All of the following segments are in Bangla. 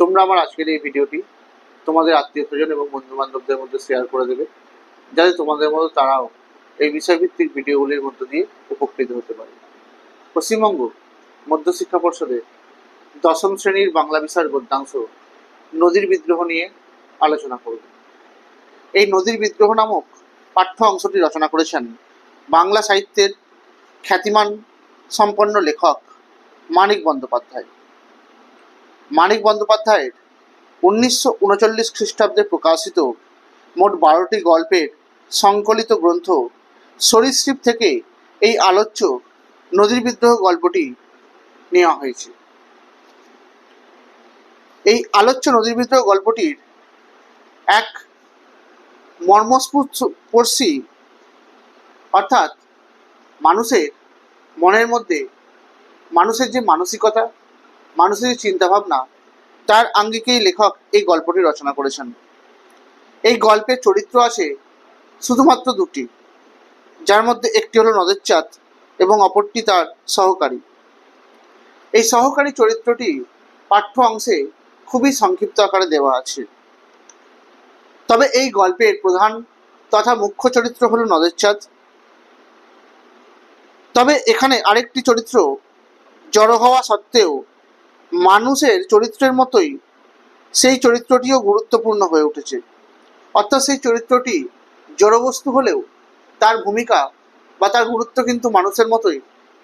তোমরা আমার আজকের এই ভিডিওটি তোমাদের আত্মীয় স্বজন এবং বন্ধু বান্ধবদের মধ্যে শেয়ার করে দেবে, যাতে তোমাদের মতো তারাও এই বিষয়ভিত্তিক ভিডিওগুলির মধ্য দিয়ে উপকৃত হতে পারে। পশ্চিমবঙ্গ মধ্যশিক্ষা পর্ষদের দশম শ্রেণির বাংলা বিষয়ের গদ্যাংশ নদীর বিদ্রোহ নিয়ে আলোচনা করব। এই নদীর বিদ্রোহ নামক পাঠ্য অংশটি রচনা করেছেন বাংলা সাহিত্যের খ্যাতিমান সম্পন্ন লেখক মানিক বন্দ্যোপাধ্যায়। মানিক বন্দ্যোপাধ্যায়ের উনিশশো উনচল্লিশ খ্রিস্টাব্দে প্রকাশিত মোট বারোটি গল্পের সংকলিত গ্রন্থ সরীসৃপ থেকে এই আলোচ্য নদীর বিদ্রোহ গল্পটি নেওয়া হয়েছে। এই আলোচ্য নদীর বিদ্রোহ গল্পটির এক মর্মস্পর্শী অর্থাৎ মানুষের মনের মধ্যে মানুষের যে মানসিকতা মানুষের চিন্তাভাবনা, তার আঙ্গিকেই লেখক এই গল্পটি রচনা করেছেন। এই গল্পের চরিত্র আছে শুধুমাত্র দুটি, যার মধ্যে একটি হলো নদের চাঁদ এবং অপরটি তার সহকারী। এই সহকারী চরিত্রটি পাঠ্য অংশে খুবই সংক্ষিপ্ত আকারে দেওয়া আছে। তবে এই গল্পের প্রধান তথা মুখ্য চরিত্র হলো নদের চাঁদ তবে এখানে আরেকটি চরিত্র জড়ো হওয়া সত্ত্বেও মানুষের চরিত্রের মতোই সেই চরিত্রটিও গুরুত্বপূর্ণ হয়ে উঠেছে। অর্থাৎ সেই চরিত্রটি জড়বস্তু হলেও তার ভূমিকা বা তার গুরুত্ব কিন্তু মানুষের মতোই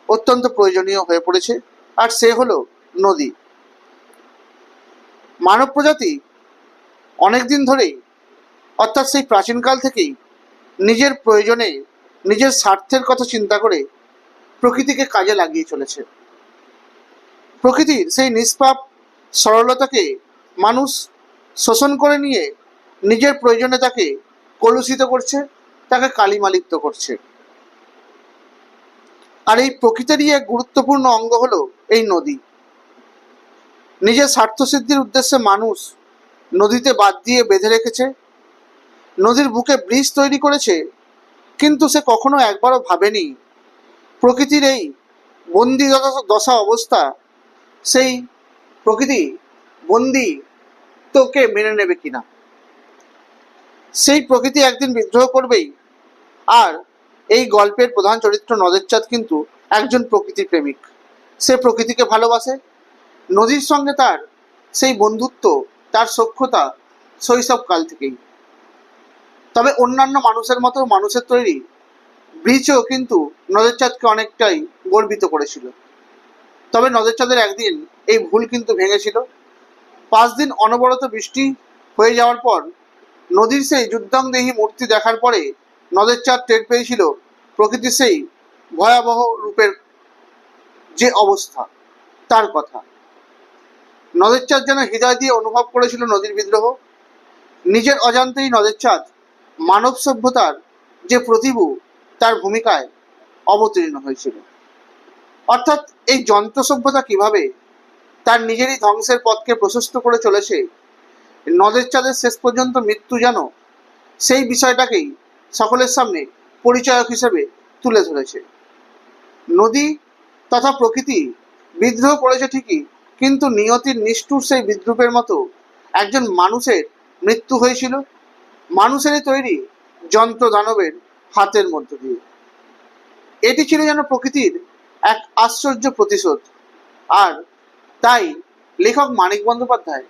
অত্যন্ত প্রয়োজনীয় হয়ে পড়েছে, আর সে হলো নদী। মানব প্রজাতি অনেকদিন ধরেই, অর্থাৎ সেই প্রাচীনকাল থেকেই নিজের প্রয়োজনে, নিজের স্বার্থের কথা চিন্তা করে প্রকৃতিকে কাজে লাগিয়ে চলেছে। প্রকৃতির সেই নিষ্পাপ সরলতাকে মানুষ শোষণ করে নিয়ে নিজের প্রয়োজনে তাকে কলুষিত করছে, তাকে কালিমালিপ্ত করছে। আর এই প্রকৃতিরই এক গুরুত্বপূর্ণ অঙ্গ হলো এই নদী। নিজের স্বার্থসিদ্ধির উদ্দেশ্যে মানুষ নদীতে বাদ দিয়ে বেঁধে রেখেছে। নদীর বুকে ব্রিজ তৈরি করেছে, কিন্তু সে কখনো একবারও ভাবেনি প্রকৃতির এই বন্দি দশা- দশা অবস্থা সেই প্রকৃতি, বন্দি তোকে মেনে নেবে কিনা? সেই প্রকৃতি একদিন বিদ্রোহ করবেই। আর এই গল্পের প্রধান চরিত্র নদের চাঁদ কিন্তু একজন প্রকৃতি প্রেমিক। সে প্রকৃতিকে ভালোবাসে। নদীর সঙ্গে তার সেই বন্ধুত্ব, তার সখ্যতা শৈশবকাল থেকেই। তবে অন্যান্য মানুষের মতো মানুষের তৈরি ব্রিজও কিন্তু নদের চাঁদকে অনেকটাই গর্বিত করেছিল। তবে নদের চাঁদের একদিন এই ভুল কিন্তু ভেঙেছিল। পাঁচ দিন অনবরত বৃষ্টি হয়ে যাওয়ার পর নদীর সেই যুদ্ধাংদেহী মূর্তি দেখার পরে নদের চাঁদ টের পেয়েছিল প্রকৃতির সেই ভয়াবহ রূপের যে অবস্থা, তার কথা। নদের চাঁদ যেন হৃদয় দিয়ে অনুভব করেছিল নদীর বিদ্রোহ। নিজের অজান্তেই নদের চাঁদ মানব সভ্যতার যে প্রতিভু, তার ভূমিকায় অবতীর্ণ হয়েছিল। অর্থাৎ এই যন্ত্র সভ্যতা কীভাবে তার নিজেরই ধ্বংসের পথকে প্রশস্ত করে চলেছে? নদের চাঁদের শেষ পর্যন্ত মৃত্যু যেন সেই বিষয়টাকেই সকলের সামনে পরিচয়ক হিসেবে তুলে ধরেছে। নদী তথা প্রকৃতি বিদ্রোহ করেছে ঠিকই, কিন্তু নিয়তির নিষ্ঠুর সেই বিদ্রুপের মতো একজন মানুষের মৃত্যু হয়েছিল। মানুষেরই তৈরি যন্ত্র দানবের হাতের মধ্য দিয়ে। এটি ছিল যেন প্রকৃতির এক আশ্চর্য প্রতিশোধ। আর তাই লেখক মানিক বন্দ্যোপাধ্যায়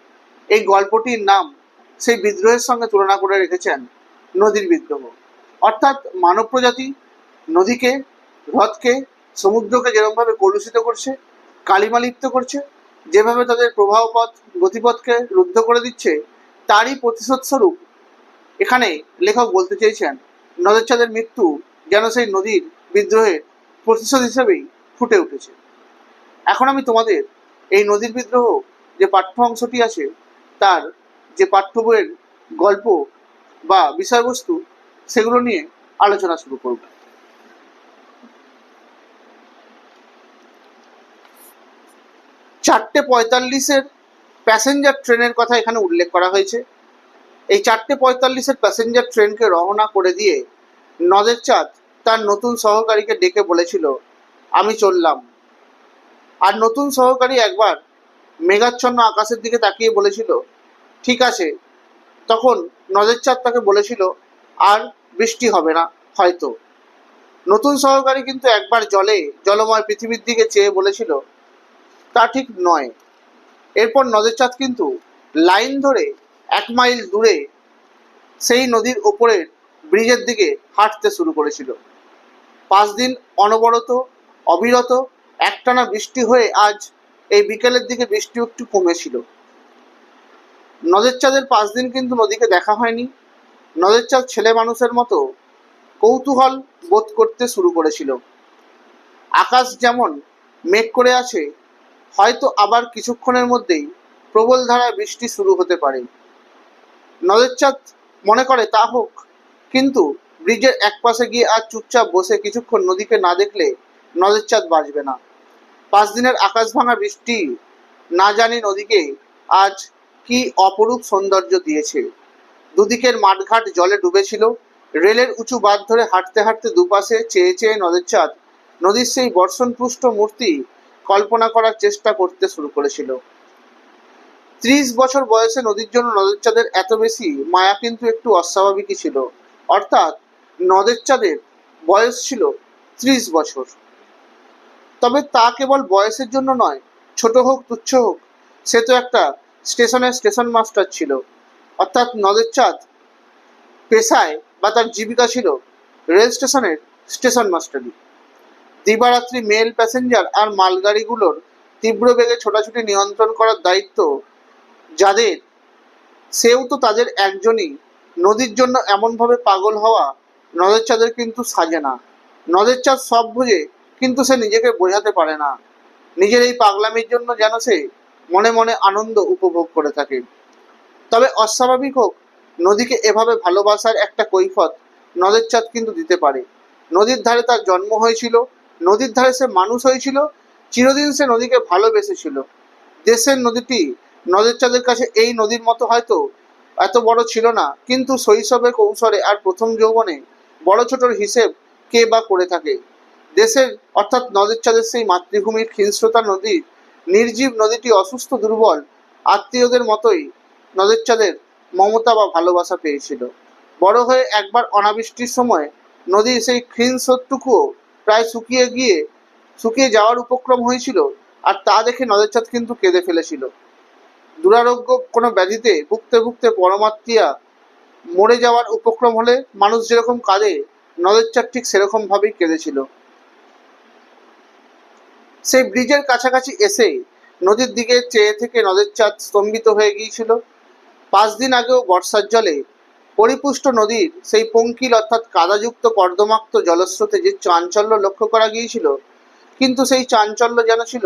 এই গল্পটির নাম সেই বিদ্রোহের সঙ্গে তুলনা করে রেখেছেন নদীর বিদ্রোহ। অর্থাৎ মানব প্রজাতি নদীকে, হ্রদকে, সমুদ্রকে যেরকমভাবে কলুষিত করছে, কালিমালিপ্ত করছে, যেভাবে তাদের প্রবাহপথ, গতিপথকে রুদ্ধ করে দিচ্ছে, তারই প্রতিশোধ স্বরূপ এখানে লেখক বলতে চেয়েছেন নদের চাঁদের মৃত্যু যেন সেই নদীর বিদ্রোহের প্রতিশোধ হিসেবেই ফুটে উঠেছে। এখন আমি তোমাদের এই নদীর বিদ্রোহ যে পাঠ্য অংশটি আছে, তার যে পাঠ্য বইয়ের গল্প বা বিষয়বস্তু, সেগুলো নিয়ে আলোচনা শুরু করব। চারটে পঁয়তাল্লিশের প্যাসেঞ্জার ট্রেনের কথা এখানে উল্লেখ করা হয়েছে। এই চারটে পঁয়তাল্লিশের প্যাসেঞ্জার ট্রেনকে রওনা করে দিয়ে নদের চাঁদ তার নতুন সহকারীকে ডেকে বলেছিল আমি চললাম। আর নতুন সহকারী একবার মেঘাচ্ছন্ন আকাশের দিকে তাকিয়ে বলেছিল, ঠিক আছে। তখন নদের চাঁদ তাকে বলেছিল, আর বৃষ্টি হবে না, হয়তো। নতুন সহকারী কিন্তু একবার জলে, জলময় পৃথিবীর দিকে চেয়ে বলেছিল, তা ঠিক নয়। এরপর নদের চাঁদ কিন্তু লাইন ধরে এক মাইল দূরে সেই নদীর ওপরের ব্রিজের দিকে হাঁটতে শুরু করেছিল। পাঁচ দিন অনবরত অবিরত একটানা বৃষ্টি হয়ে আজ এই বিকেলের দিকে বৃষ্টি একটু কমেছিল। নদের চাঁদের পাঁচ দিন কিন্তু নদীকে দেখা হয়নি। নদের চাঁদ ছেলে মানুষের মতো কৌতূহল বোধ করতে শুরু করেছিল। আকাশ যেমন মেঘ করে আছে, হয়তো আবার কিছুক্ষণের মধ্যেই প্রবল ধারায় বৃষ্টি শুরু হতে পারে। নদের চাঁদ মনে করে, তা হোক, কিন্তু ব্রিজের এক পাশে গিয়ে আর চুপচাপ বসে কিছুক্ষণ নদীকে না দেখলে নদের চাঁদ বাঁচবে না। পাঁচ দিনের আকাশ ভাঙা বৃষ্টি না জানি নদীকে আজ কি অপরূপ সৌন্দর্য দিয়েছে। দুদিকের মাঠঘাট জলে ডুবেছিল। রেলের উঁচু বাঁধ ধরে হাঁটতে হাঁটতে দুপাশে চেয়ে চেয়ে নদের চাঁদ নদীর সেই বর্ষণপুষ্ট মূর্তি কল্পনা করার চেষ্টা করতে শুরু করেছিল। ত্রিশ বছর বয়সে নদীর জন্য নদের চাঁদের এত বেশি মায়া কিন্তু একটু অস্বাভাবিকই ছিল। অর্থাৎ নদের চাঁদের বয়স ছিল ত্রিশ বছর। তবে তা কেবল বয়সের জন্য নয়, ছোট হোক, তুচ্ছ হোক, সে তো একটা স্টেশনের স্টেশন মাস্টার ছিল। অর্থাৎ নদের চাঁদ পেশায় বা তার জীবিকা ছিল রেল স্টেশনের স্টেশন মাস্টারি। দিবারাত্রি মেল প্যাসেঞ্জার আর মালগাড়িগুলোর তীব্র বেগে ছোটাছুটি নিয়ন্ত্রণ করার দায়িত্ব যাদের, সেও তো তাদের একজনই। নদীর জন্য এমনভাবে পাগল হওয়া নদের চাঁদের কিন্তু সাজে না। নদের চাঁদ সব বুঝে কিন্তু সে নিজেকে বোঝাতে পারে না। নিজের এই পাগলামির জন্য যেন সে মনে মনে আনন্দ উপভোগ করে থাকে। তবে অস্বাভাবিক হোক, নদীকে এভাবে ভালোবাসার একটা কৈফত নদের চাঁদ কিন্তু দিতে পারে। নদীর ধারে তার জন্ম হয়েছিল, নদীর ধারে সে মানুষ হয়েছিল, চিরদিন সে নদীকে ভালোবেসেছিল। দেশের নদীটি নদের চাঁদের কাছে এই নদীর মতো হয়তো এত বড় ছিল না, কিন্তু শৈশবে কৌশলে আর প্রথম যৌবনে বড় ছোটর হিসেব কে বা করে থাকে। দেশের, অর্থাৎ নদের চাঁদের সেই মাতৃভূমির হিংস্রতা নদীর নির্জীব নদীটি অসুস্থ, দুর্বল, আত্মীয়দের মতোই নদের চাঁদের মমতা বা ভালোবাসা পেয়েছিল। বড় হয়ে একবার অনাবৃষ্টির সময় নদীর সেই ক্ষীণ স্রোতটুকুও প্রায় শুকিয়ে গিয়ে, শুকিয়ে যাওয়ার উপক্রম হয়েছিল আর তা দেখে নদের চাঁদ কিন্তু কেঁদে ফেলেছিল। দুরারোগ্য কোনো ব্যাধিতে ভুগতে ভুগতে পরমাত্মীয়া মরে যাওয়ার উপক্রম হলে মানুষ যেরকম কাঁদে, নদের চাঁদ ঠিক সেরকম ভাবেই কেঁদেছিল। সেই ব্রিজের কাছাকাছি এসে নদীর দিকে চেয়ে থেকে নদের চাঁদ স্তম্ভিত হয়ে গিয়েছিল। পাঁচ দিন আগেও বর্ষার জলে পরিপুষ্ট নদীর সেই পঙ্কিল অর্থাৎ কাদাযুক্ত কর্দমাক্ত জলস্রোতে যে চাঞ্চল্য লক্ষ্য করা গিয়েছিল, কিন্তু সেই চাঞ্চল্য যেন ছিল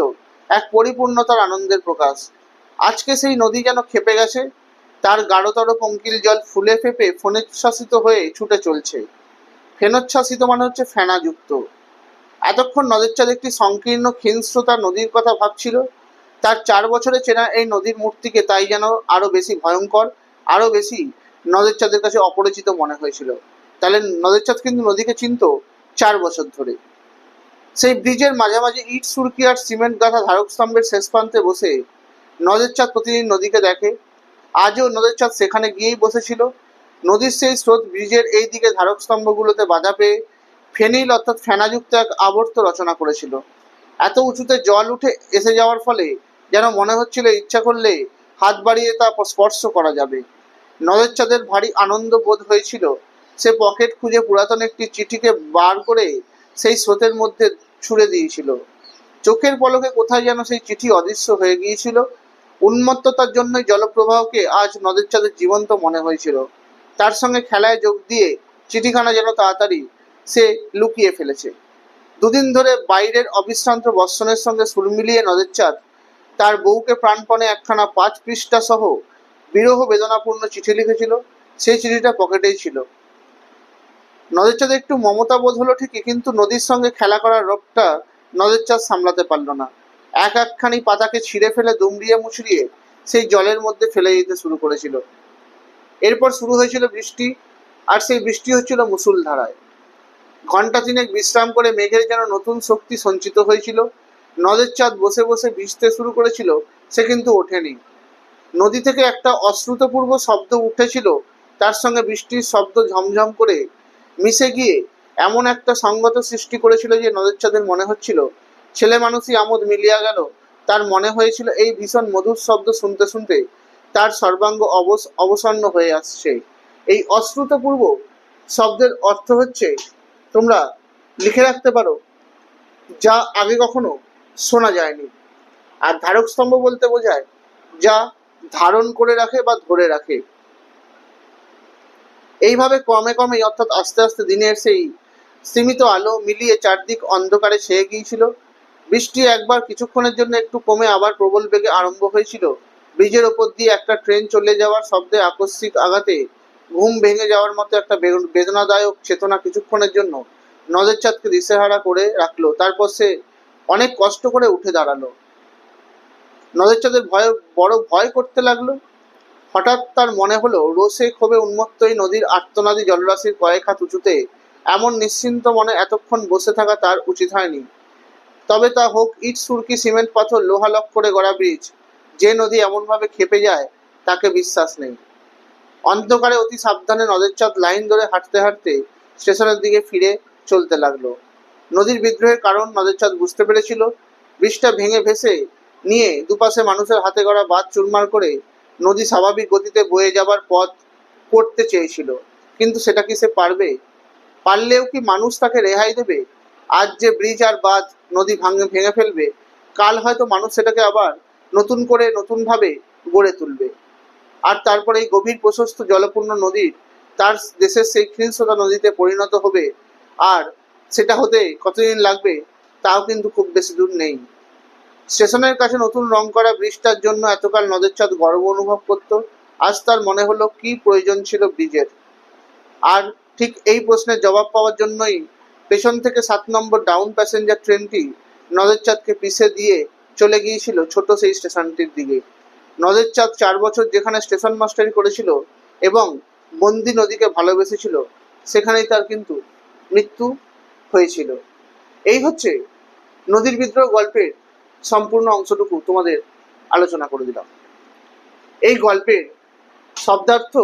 এক পরিপূর্ণতার আনন্দের প্রকাশ। আজকে সেই নদী যেন খেপে গেছে, তার গাঢ়তর পঙ্কিল জল ফুলে ফেপে ফণোচ্ছ্বাসিত হয়ে ছুটে চলছে। ফেনোচ্ছ্বাসিত মানে হচ্ছে ফেনাযুক্ত। এতক্ষণ নদের একটি সংকীর্ণ ক্ষীণস্রোতা নদীর কথা ভাবছিল। তার চার বছরে চেনা এই নদীর মূর্তিকে তাই যেন আরও বেশি ভয়ঙ্কর, আরও বেশি নদের চাঁদের কাছে অপরিচিত মনে হয়েছিল। তাহলে নদের চাঁদ কিন্তু নদীকে চিনত চার বছর ধরে। সেই ব্রিজের মাঝামাঝি ইট, সুরকি আর সিমেন্ট গাঁথা ধারক স্তম্ভের শেষ প্রান্তে বসে নদের চাঁদ প্রতিদিন নদীকে দেখে। আজও নদের চাঁদ সেখানে গিয়েই বসেছিল। নদীর সেই স্রোত ব্রিজের এই দিকে ধারক স্তম্ভগুলোতে বাধা পেয়ে ফেনিল অর্থাৎ ফেনাযুক্ত এক আবর্ত রচনা করেছিল। এত উঁচুতে জল উঠে এসে যাওয়ার ফলে যেন মনে হচ্ছিল ইচ্ছা করলে হাত বাড়িয়ে তা স্পর্শ করা যাবে। নদের চাঁদের ভারী আনন্দ বোধ হয়েছিল। সে পকেট খুঁজে পুরাতন একটি চিঠিকে বার করে সেই স্রোতের মধ্যে ছুড়ে দিয়েছিল। চোখের পলকে কোথায় যেন সেই চিঠি অদৃশ্য হয়ে গিয়েছিল। উন্মত্ততার জন্যই জলপ্রবাহকে আজ নদের চাঁদের জীবন্ত মনে হয়েছিল। তার সঙ্গে খেলায় যোগ দিয়ে চিঠিখানা যেন তাড়াতাড়ি সে লুকিয়ে ফেলেছে। দুদিন ধরে বাইরের অবিশ্রান্ত বর্ষণের সঙ্গে সুর মিলিয়ে নদের চাঁদ, তার বউকে প্রাণপণে একখানা পাঁচ পৃষ্ঠা সহ বিরহ বেদনাপূর্ণ চিঠি লিখেছিল, সেই চিঠিটা পকেটেই ছিল। নদের চাঁদে একটু মমতা বোধ হলো ঠিকই, কিন্তু নদীর সঙ্গে খেলা করার রোগটা নদের চাঁদ সামলাতে পারল না। এক একখানি পাতাকে ছিঁড়ে ফেলে দুমড়িয়ে মুচড়িয়ে সেই জলের মধ্যে ফেলে দিতে শুরু করেছিল। এরপর শুরু হয়েছিল বৃষ্টি, আর সেই বৃষ্টি হচ্ছিল মুসুলধারায়। ঘণ্টা তিনেক বিশ্রাম করে মেঘের যেন নতুন শক্তি সঞ্চিত হয়েছিল। নদের চাঁদ বসে বসে ভিজতে শুরু করেছিল, সে কিন্তু ওঠেনি। নদী থেকে একটা অশ্রুতপূর্ব শব্দ উঠেছিল, তার সঙ্গে বৃষ্টির শব্দ ঝমঝম করে মিশে গিয়ে এমন একটা সঙ্গত সৃষ্টি করেছিল যে নদের চাঁদের মনে হচ্ছিল, ছেলে মানুষই আমোদ মিলিয়া গেল। তার মনে হয়েছিল এই ভীষণ মধুর শব্দ শুনতে শুনতে তার সর্বাঙ্গ অবস, অবসন্ন হয়ে আসছে। এই অশ্রুতপূর্ব শব্দের অর্থ হচ্ছে তোমরা লিখে রাখতে পারো, যা আগে কখনো শোনা যায়নি। আর ধারক স্তম্ভ বলতে বোঝায়, যা ধারণ করে রাখে বা ধরে রাখে। এইভাবে ক্রমে ক্রমে অর্থাৎ আস্তে আস্তে দিনের সেই সীমিত আলো মিলিয়ে চারদিক অন্ধকারে ছেয়ে গিয়েছিল। বৃষ্টি একবার কিছুক্ষণের জন্য একটু কমে আবার প্রবল বেগে আরম্ভ হয়েছিল। ব্রিজের ওপর দিয়ে একটা ট্রেন চলে যাওয়ার শব্দে আকস্মিক আঘাতে ঘুম ভেঙে যাওয়ার মতো একটা বেদনাদায়ক চেতনা কিছুক্ষণের জন্য নদের চাঁদকে দিশেহারা করে রাখল। তারপর সে অনেক কষ্ট করে উঠে দাঁড়াল। নদের চাঁদের ভয়ে বড় ভয় করতে লাগল। হঠাৎ তার মনে হলো, রোষে ক্ষোভে উন্মত্ত এই নদীর আর্তনাদী জলরাশির কয়েক হাত উঁচুতে এমন নিশ্চিন্ত মনে এতক্ষণ বসে থাকা তার উচিত হয়নি। তবে তা হোক, ইট, সুরকি, সিমেন্ট, পাথর, লোহা লক করে গড়া ব্রিজ যে নদী এমনভাবে খেপে যায়, তাকে বিশ্বাস নেই। অন্ধকারে অতি সাবধানে নদের চাঁদ লাইন ধরে হাঁটতে হাঁটতে স্টেশনের দিকে ফিরে চলতে লাগল। নদীর বিদ্রোহের কারণ নদের চাঁদ বুঝতে পেরেছিল। ব্রিজটা ভেঙে ভেসে নিয়ে দুপাশে মানুষের হাতে গড়া বাঁধ চুরমার করে নদী স্বাভাবিক গতিতে বয়ে যাবার পথ করতে চেয়েছিল। কিন্তু সেটা কি সে পারবে? পারলেও কি মানুষ তাকে রেহাই দেবে? আজ যে ব্রিজ আর বাঁধ নদী ভাঙে, ভেঙে ফেলবে, কাল হয়তো মানুষ সেটাকে আবার নতুন করে নতুনভাবে গড়ে তুলবে। আর তারপরে এই গভীর প্রশস্ত জলপূর্ণ নদীর তার দেশের সেই ক্ষীণসোতা নদীতে পরিণত হবে। আর সেটা হতে কতদিন লাগবে, তাও কিন্তু খুব বেশি দূর নেই। স্টেশনের কাছে নতুন রং করা ব্রিজটার জন্য এতকাল নদের চাঁদ গর্ব অনুভব করত। আজ তার মনে হলো কি প্রয়োজন ছিল ব্রিজের। আর ঠিক এই প্রশ্নের জবাব পাওয়ার জন্যই পেছন থেকে সাত নম্বর ডাউন প্যাসেঞ্জার ট্রেনটি নদের চাঁদকে পিছে দিয়ে চলে গিয়েছিল ছোট সেই স্টেশনটির দিকে। নদের চাঁদ চার বছর যেখানে স্টেশন মাস্টারি করেছিল এবং বন্দি নদীকে ভালোবেসেছিল, সেখানেই তার কিন্তু মৃত্যু হয়েছিল। এই হচ্ছে নদীর বিদ্রোহ গল্পের সম্পূর্ণ অংশটুকু তোমাদের আলোচনা করে দিলাম। এই গল্পের শব্দার্থ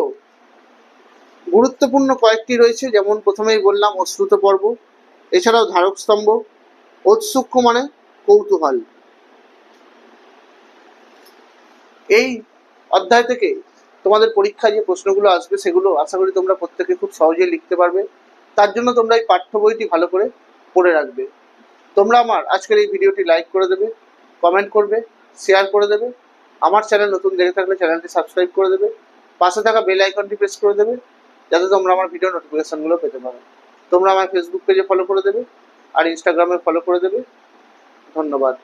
গুরুত্বপূর্ণ কয়েকটি রয়েছে, যেমন প্রথমেই বললাম অশ্রুত পর্ব, এছাড়াও ধারক স্তম্ভ ঔৎসুক্য মানে কৌতূহল। এই অধ্যায় থেকে তোমাদের পরীক্ষায় যে প্রশ্নগুলো আসবে সেগুলো আশা করি তোমরা প্রত্যেকে খুব সহজেই লিখতে পারবে। তার জন্য তোমরা এই পাঠ্য বইটি ভালো করে পড়ে রাখবে। তোমরা আমার আজকের এই ভিডিওটি লাইক করে দেবে কমেন্ট করবে শেয়ার করে দেবে, আমার চ্যানেল নতুন দেখে থাকলে চ্যানেলটি সাবস্ক্রাইব করে দেবে, পাশে থাকা বেল আইকনটি প্রেস করে দেবে, যাতে তোমরা আমার ভিডিও নোটিফিকেশনগুলো পেতে পারো। তোমরা আমার ফেসবুক পেজে ফলো করে দেবে, আর ইনস্টাগ্রামে ফলো করে দেবে। ধন্যবাদ।